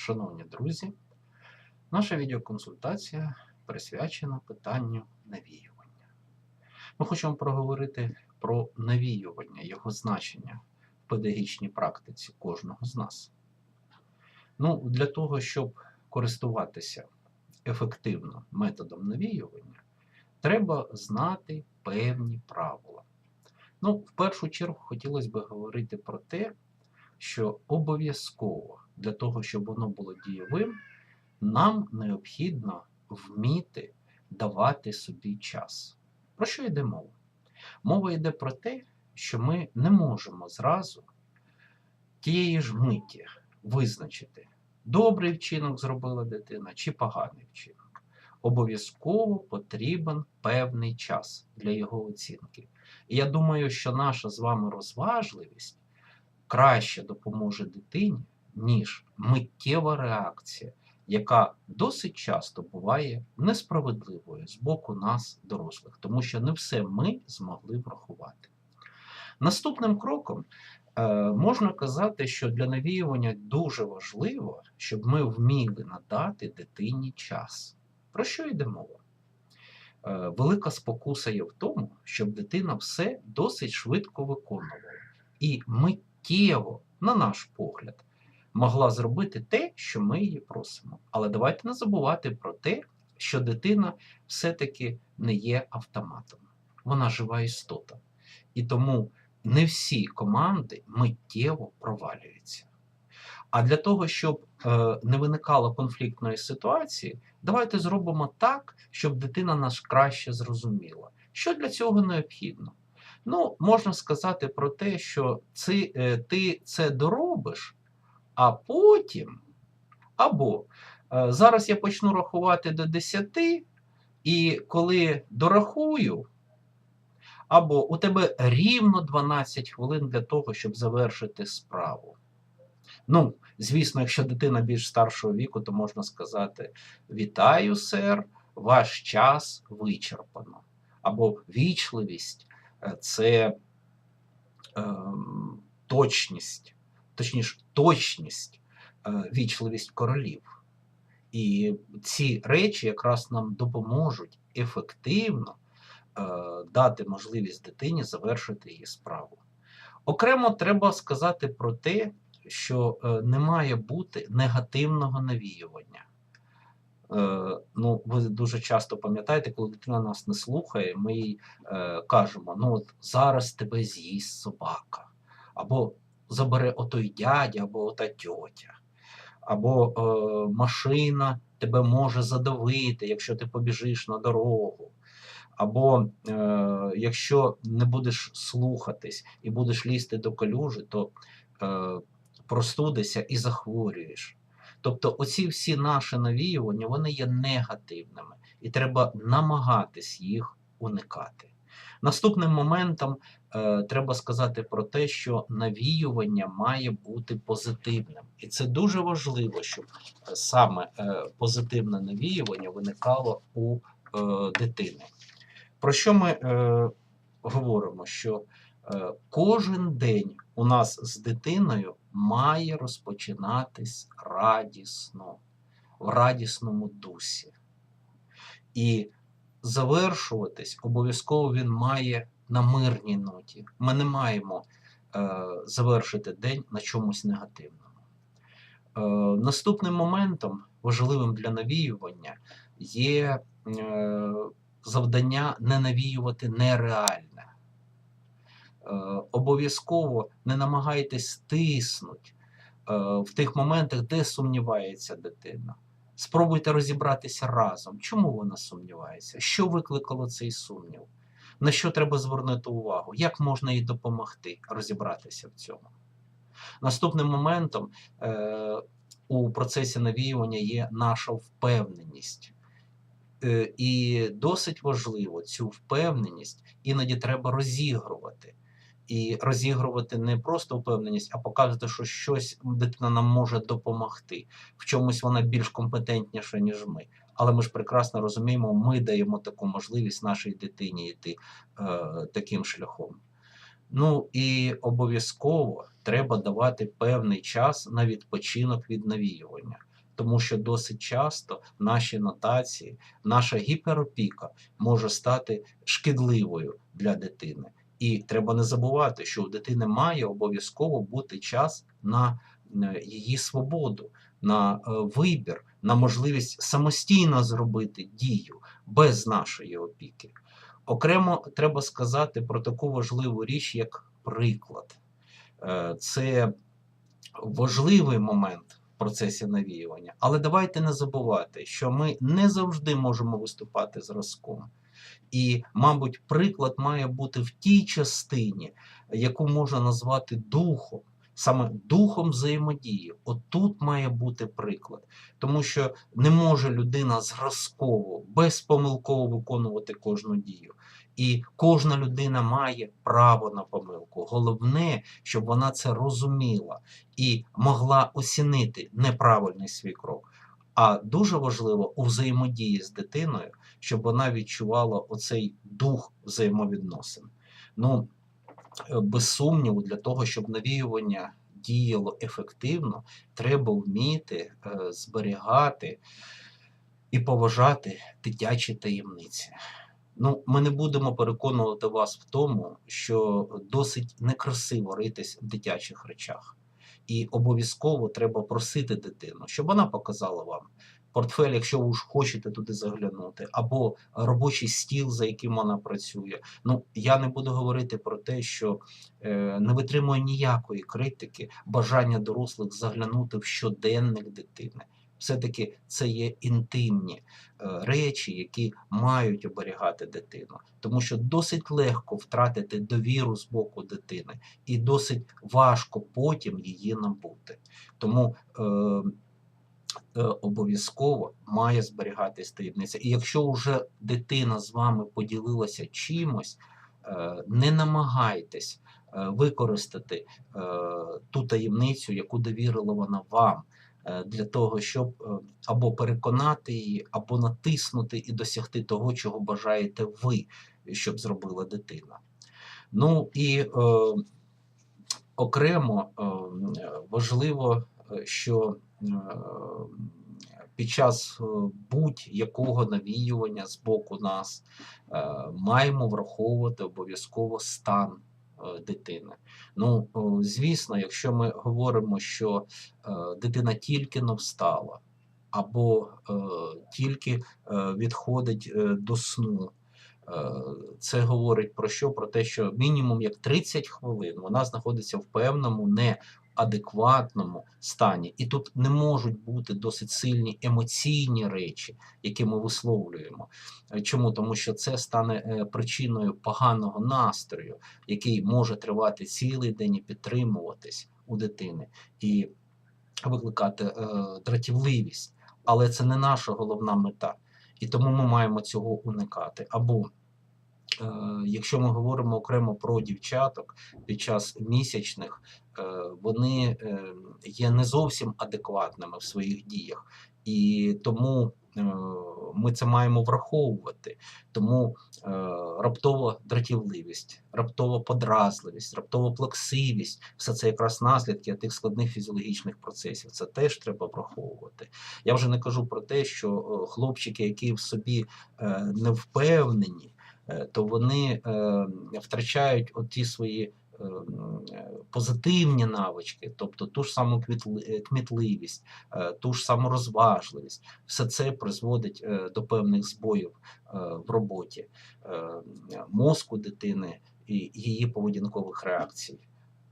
Шановні друзі, наша відеоконсультація присвячена питанню навіювання. Ми хочемо проговорити про навіювання, його значення в педагогічній практиці кожного з нас. Ну, для того, щоб користуватися ефективно методом навіювання, треба знати певні правила. Ну, в першу чергу хотілося б говорити про те, що обов'язково для того, щоб воно було дієвим, нам необхідно вміти давати собі час. Про що йде мова? Мова йде про те, що ми не можемо зразу тієї ж миті визначити, добрий вчинок зробила дитина чи поганий вчинок. Обов'язково потрібен певний час для його оцінки. І я думаю, що наша з вами розважливість краще допоможе дитині, ніж миттєва реакція, яка досить часто буває несправедливою з боку нас, дорослих, тому що не все ми змогли врахувати. Наступним кроком е, можна казати, що для навіювання дуже важливо, щоб ми вміли надати дитині час. Про що йде мова? Е, велика спокуса є в тому, щоб дитина все досить швидко виконувала і миттєво, на наш погляд, могла зробити те, що ми її просимо. Але давайте не забувати про те, що дитина все-таки не є автоматом. Вона жива істота. І тому не всі команди миттєво провалюються. А для того, щоб е, не виникало конфліктної ситуації, давайте зробимо так, щоб дитина нас краще зрозуміла. Що для цього необхідно? Ну, можна сказати про те, що це, ти це доробиш, а потім, або е, зараз я почну рахувати до 10, і коли дорахую, або у тебе рівно 12 хвилин для того, щоб завершити справу. Ну, звісно, якщо дитина більш старшого віку, то можна сказати: Вітаю, сер, ваш час вичерпано. Або вічливість е, це е, точність, точніше, точність, е, вічливість королів. І ці речі якраз нам допоможуть ефективно е, дати можливість дитині завершити її справу. Окремо треба сказати про те, що е, не має бути негативного навіювання. Ну, ви дуже часто пам'ятаєте, коли дитина нас не слухає, ми їй кажемо: ну от зараз тебе з'їсть собака, або забере отой дядя, або ота тьотя, або е, машина тебе може задавити, якщо ти побіжиш на дорогу. Або е, якщо не будеш слухатись і будеш лізти до калюжі, то е, простудишся і захворюєш. Тобто, оці всі наші навіювання вони є негативними, і треба намагатись їх уникати. Наступним моментом е, треба сказати про те, що навіювання має бути позитивним. І це дуже важливо, щоб саме е, позитивне навіювання виникало у е, дитини. Про що ми е, говоримо? Що е, кожен день у нас з дитиною має розпочинатись радісно, в радісному дусі. І завершуватись обов'язково він має на мирній ноті. Ми не маємо е, завершити день на чомусь негативному. Е, Наступним моментом, важливим для навіювання, є е, завдання не навіювати нереальне. Е, обов'язково не намагайтесь стиснути е, в тих моментах, де сумнівається дитина. Спробуйте розібратися разом, чому вона сумнівається, що викликало цей сумнів, на що треба звернути увагу, як можна їй допомогти розібратися в цьому. Наступним моментом е, у процесі навіювання є наша впевненість. Е, і досить важливо цю впевненість іноді треба розігрувати. І розігрувати не просто впевненість, а показувати, що щось дитина нам може допомогти. В чомусь вона більш компетентніша, ніж ми. Але ми ж прекрасно розуміємо, ми даємо таку можливість нашій дитині йти е, таким шляхом. Ну і обов'язково треба давати певний час на відпочинок від навіювання. тому що досить часто наші нотації, наша гіперопіка може стати шкідливою для дитини. І треба не забувати, що у дитини має обов'язково бути час на е, її свободу, на е, вибір, на можливість самостійно зробити дію без нашої опіки. Окремо треба сказати про таку важливу річ, як приклад. Е, Це важливий момент в процесі навіювання, але давайте не забувати, що ми не завжди можемо виступати зразком. І, мабуть, приклад має бути в тій частині, яку можна назвати духом, саме духом взаємодії. Отут має бути приклад, тому що не може людина зразково, безпомилково виконувати кожну дію. І кожна людина має право на помилку. Головне, щоб вона це розуміла і могла оцінити неправильний свій крок. А дуже важливо у взаємодії з дитиною, щоб вона відчувала оцей дух взаємовідносин. Ну, е, без сумніву, для того, щоб навіювання діяло ефективно, треба вміти е, зберігати і поважати дитячі таємниці. Ну, ми не будемо переконувати вас в тому, що досить некрасиво ритись в дитячих речах. І обов'язково треба просити дитину, щоб вона показала вам портфель, якщо ви ж хочете туди заглянути, або робочий стіл, за яким вона працює. Ну, я не буду говорити про те, що е, не витримує ніякої критики бажання дорослих заглянути в щоденник дитини. Все-таки це є інтимні е, речі, які мають оберігати дитину, тому що досить легко втратити довіру з боку дитини, і досить важко потім її набути. Тому е, е, обов'язково має зберігатись таємниця. І якщо вже дитина з вами поділилася чимось, е, не намагайтесь е, використати е, ту таємницю, яку довірила вона вам. Е, Для того, щоб е, або переконати її, або натиснути і досягти того, чого бажаєте ви, щоб зробила дитина. Ну і е, окремо е, важливо, е, що е, під час будь-якого навіювання з боку нас е, маємо враховувати обов'язково стан дитини. Ну, звісно, якщо ми говоримо, що е, дитина тільки не встала, або е, тільки е, відходить е, до сну. Е, Це говорить про що? Про те, що мінімум як 30 хвилин вона знаходиться в певному неадекватному стані. І тут не можуть бути досить сильні емоційні речі, які ми висловлюємо. Е, Чому? Тому що це стане е, причиною поганого настрою, який може тривати цілий день і підтримуватись у дитини і викликати е, дратівливість. Але це не наша головна мета. І тому ми маємо цього уникати. Або якщо ми говоримо окремо про дівчаток під час місячних, е, вони е, є не зовсім адекватними в своїх діях, і тому е, ми це маємо враховувати. Тому е, раптова дратівливість, раптова подразливість, раптова плаксивість все це якраз наслідки тих складних фізіологічних процесів. Це теж треба враховувати. Я вже не кажу про те, що е, хлопчики, які в собі е, не впевнені, е, то вони е, втрачають оті свої. е, е, Позитивні навички, тобто ту ж саму е, кмітливість, е, ту ж саму розважливість, все це призводить е, до певних збоїв е, в роботі е, мозку дитини і її поведінкових реакцій.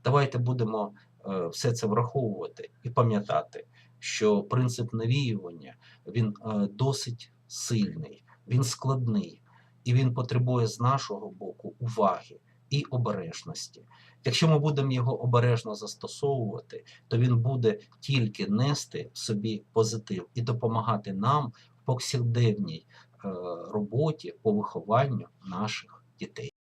Давайте будемо е, все це враховувати і пам'ятати, що принцип навіювання він е, досить сильний, він складний і він потребує з нашого боку уваги і обережності. Якщо ми будемо його обережно застосовувати, то він буде тільки нести собі позитив і допомагати нам в повсякденній е, роботі по вихованню наших дітей.